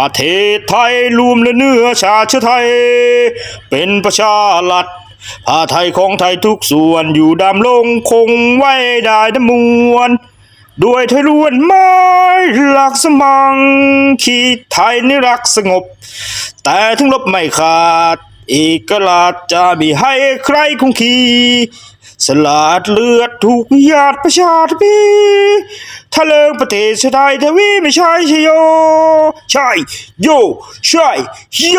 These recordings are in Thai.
ประเทศไทยรวมและเนื้อชาติเชื้อไทย เป็นประชารัฐผ้าไทยของไทยทุกส่วนอยู่ดำลงคงไว้ได้ดมวลด้วยไทยล้วนไม้หลักสมังขีไทยนี่รักสงบ แต่ถึงลบไม่ขาดเอกราชจะมีให้ใครคงคี สลาดเลือดถูกหยาดประชาธิปทะเลิงประเทศชาติไทยทวีไม่ใช่ชโย ใช่โย ใช่โย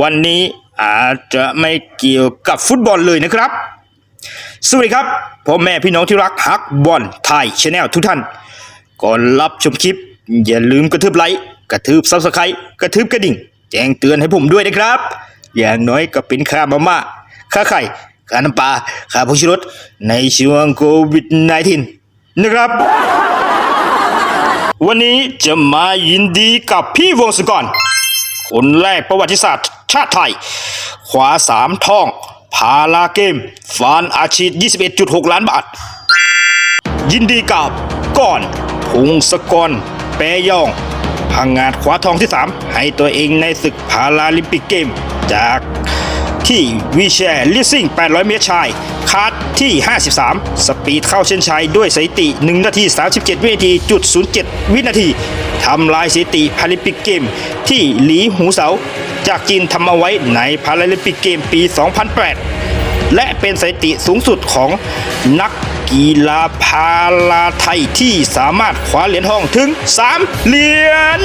วันนี้อาจจะไม่เกี่ยวกับฟุตบอลเลยนะครับ สวัสดีครับพ่อแม่พี่น้องที่รักฮักบอลไทยชาแนลทุกท่าน ก่อนรับชมคลิป อย่าลืมกระทืบไลค์กระทืบซับสไครต์กระทืบกระดิ่ง แจ้งเตือนให้ผมด้วยนะครับ อย่างน้อยก็เป็นค่ามาม่าค่าไข่ ค่าน้ำปลาค่าผงชูรสในช่วงโควิด -19 นะครับ วันนี้จะมายินดีกับพี่วงศกรคนแรกประวัติศาสตร์ ชาติไทย ขวาสามทอง พาลาเกม ฟานอาชีพ21.6 ล้านบาท ยินดีกับก่อนพงศกรแปรยองพังงาดคว้าทองที่ 3 ให้ตัวเองในศึกพาราลิมปิกเกม จาก ที่วีแชร์ลิสซิ่ง 800 เมตรชาย คาดที่ 53 สปีดเข้าเส้นชัยด้วยสถิติ 1 นาที 37 วินาทีจุด07 วินาทีทำลายสถิติพาราลิมปิกเกม ที่หลีหูเสา จากจีนทำเอาไว้ในพาราลิมปิกเกมปี 2008 และเป็นสถิติสูงสุดของนักกีฬาพาราไทยที่สามารถคว้าเหรียญทองถึง 3 เหรียญ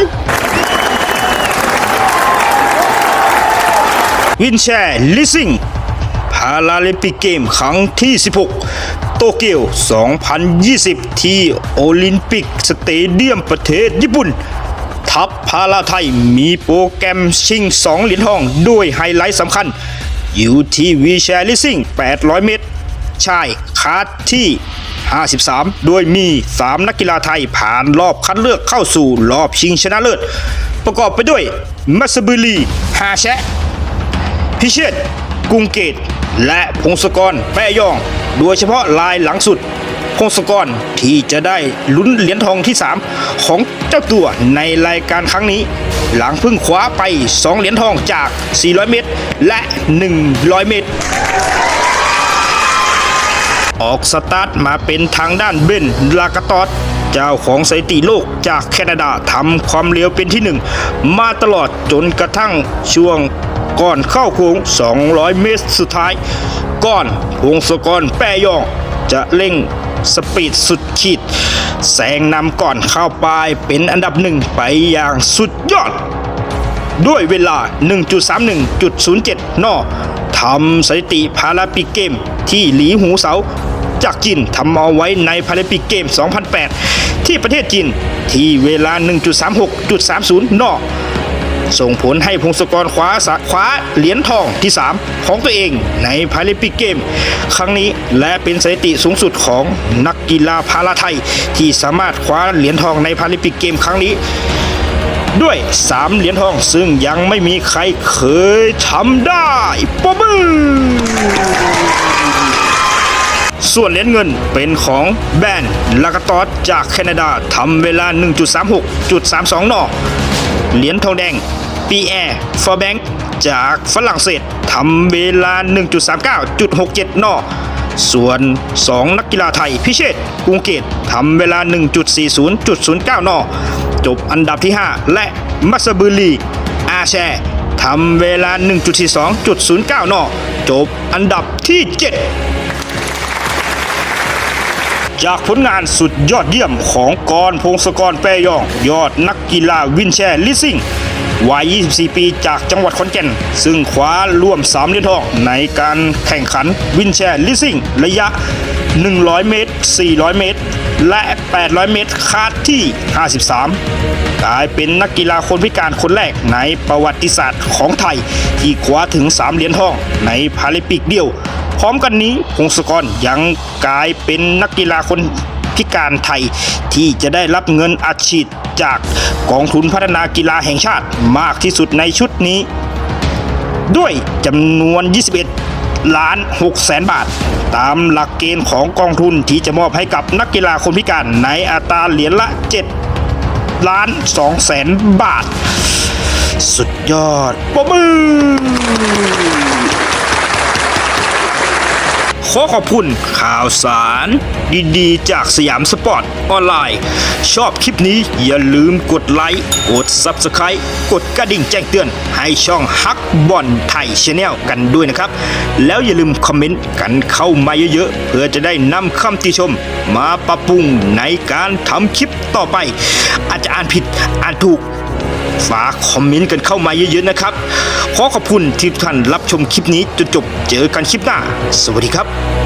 วินแชร์ลิซิ่งพาราลิมปิกเกมครั้งที่ 16 โตเกียว 2020 ที่โอลิมปิกสเตเดียมประเทศญี่ปุ่น ทัพพาราไทยมีโปรแกรมชิง 2 เหรียญทองด้วยไฮไลท์สำคัญ อยู่ที่วีแชร์ลิซิ่ง 800 เมตร ชายคาดที่ 53 โดยมี 3 นักกีฬาไทยผ่านรอบคัดเลือกเข้าสู่รอบชิงชนะเลิศ ประกอบไปด้วยมัสบุรีฮาแชะ พิเชษกุงเกต และพงศกรแปรยอง โดยเฉพาะลายหลังสุด พงศกรที่จะได้ลุ้นเหรียญทองที่ 3 ของเจ้าตัวในรายการครั้งนี้ หลังเพิ่งคว้าไป 2 เหรียญทองจาก 400 เมตร และ 100 เมตร ออกสตาร์ทมาเป็นทางด้านเบนลากาตอสเจ้าของสถิติโลกจากแคนาดาทำความเร็วเป็นที่หนึ่งมาตลอดจนกระทั่งช่วง ก่อนเข้าโค้ง 200 เมตรสุดท้าย ก่อนพงศกรแปรยอง จะเร่งสปีดสุดขีด แซงนำก่อนเข้าปลายเป็นอันดับหนึ่งไปอย่างสุดยอด ด้วยเวลา 1.31.07 นอทำสถิติพาราปิกเกมที่หลีหูเสาจากจีนทำเอาไว้ในพาราปิกเกม 2008 ที่ประเทศจีนที่เวลา 1.36.30 นอ ส่งผลให้พงศกรคว้าสคว้าเหรียญทองที่ 3 ของตัวเองในพาราลิมปิกเกม ครั้งนี้และเป็นสถิติสูงสุดของนักกีฬาพาราไทย ที่สามารถคว้าเหรียญทองในพาราลิมปิกเกมครั้งนี้ด้วย 3 เหรียญทองซึ่งยังไม่มีใครเคยทำได้ปรบมือส่วนเหรียญเงินเป็นของแบนลากาตอสจากแคนาดาทำเวลา 1.36.32 นอ เหรียญทองแดงปีแอร์ฟอร์แบงจากฝรั่งเศสทำเวลา 1.39.67 นอส่วน 2 นักกีฬาไทยพิเชษฐ์กรุงเกตทำเวลา 1.40.09 นอจบอันดับที่ 5 และมัสบุรีอาแชร์ทำเวลา 1.42.09 นอจบอันดับที่ 7 จากผลงานสุดยอดเยี่ยมของกรพงศกรแปรยอง ยอดนักกีฬาวินแชร์ลิซิ่งวัย 24 ปีจากจังหวัดขอนแก่น ซึ่งคว้าร่วม 3 เหรียญทองในการแข่งขันวินแชร์ลิซิ่ง ระยะ 100 เมตร 400 เมตร และ 800 เมตรคาดที่ 53 กลายเป็นนักกีฬาคนพิการคนแรกในประวัติศาสตร์ของไทย ที่คว้าถึง 3 เหรียญทองในพาราลิมปิกเดียว พร้อมกันนี้พงศกรยังกลายเป็นนักกีฬาคนพิการไทยที่จะได้รับเงินอัดฉีดจากกองทุนพัฒนากีฬาแห่งชาติมากที่สุดในชุดนี้ ด้วยจำนวน 21 ล้าน6แสนบาท ตามหลักเกณฑ์ของกองทุนที่จะมอบให้กับนักกีฬาคนพิการในอัตราเหรียญละ 7 ล้าน2แสนบาท สุดยอดปมือ อขอบคุณข่าวสาร ดีๆ จากสยามสปอร์ตออนไลน์ ชอบคลิปนี้อย่าลืมกดไลค์ กด Subscribe กดกระดิ่งแจ้งเตือน ให้ช่องฮักบอลไทยชาแนลกันด้วยนะครับ แล้วอย่าลืมคอมเมนต์กันเข้ามาเยอะๆ เพื่อจะได้นำคำติชม มาปรับปรุงในการทำคลิปต่อไป อาจจะอ่านผิดอ่านถูก ฝากคอมเมนต์กันเข้ามาเยอะๆนะครับ ขอขอบคุณที่ท่านรับชมคลิปนี้จนจบเจอกันคลิปหน้า สวัสดีครับ